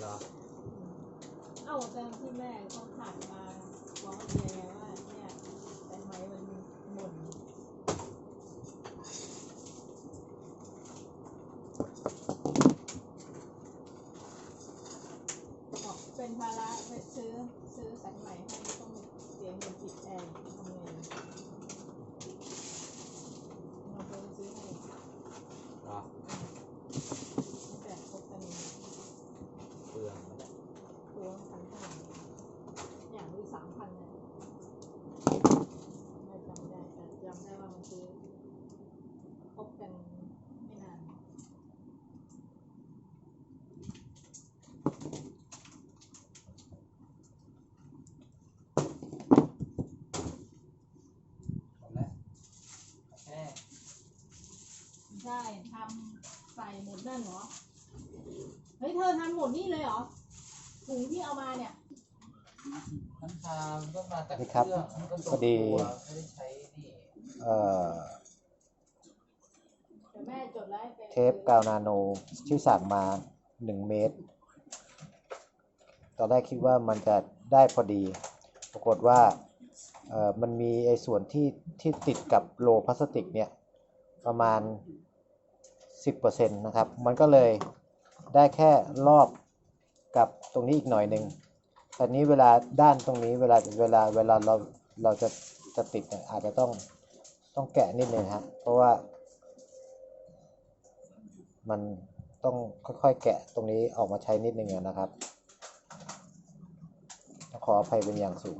ตอนที่แม่เขาผ่านมาบอกว่าเมียไงว่าเนี่ยแต่ไหมมันหม่นบอกเป็นภาระไปซื้อซื้อสายไหม่ให้ต้องเสียเงินติดแอร์ทำไงเราไปซื้อให้ เหรอ แต่คบกัน เปลืองมันอะ ตัวพันเท่าไหร่อย่างนี้สามพันเนี่ยไม่จำได้แต่จำได้ว่ามันซื้อคบกันไม่นาน หมดแล้วแค่ ใช่ทำใส่หมดนั่นเหรอ เฮ้ยเธอทำหมดนี่เลยเหรอถุงที่เอามาเนี่ยน้ำชามันก็มาจากนี่เคครับรื่องมันก็ส่งพอดีตัวไม่ได้ใช้นี่เอ่อเดี๋ยวแม่จดแล้วให้เป็นเทปกาวนาโนที่สั่งมาหนึ่งเมตร ตอนแรกคิดว่ามันจะได้พอดี ปรากฏว่าเอ่อมันมีไอ้ส่วนที่ที่ติดกับโลพลาสติกเนี่ย ประมาณ 10%นะครับ มันก็เลยได้แค่รอบกับตรงนี้อีกหน่อยหนึ่งแต่นี้เวลาด้านตรงนี้เวลาเวลาเวลาเราเราจะจะติดเนี่ยอาจจะต้องต้องแกะนิดนึงฮะเพราะว่า มันต้องค่อยๆแกะตรงนี้ออกมาใช้นิดนึงนะครับ ขออภัยเป็นอย่างสูง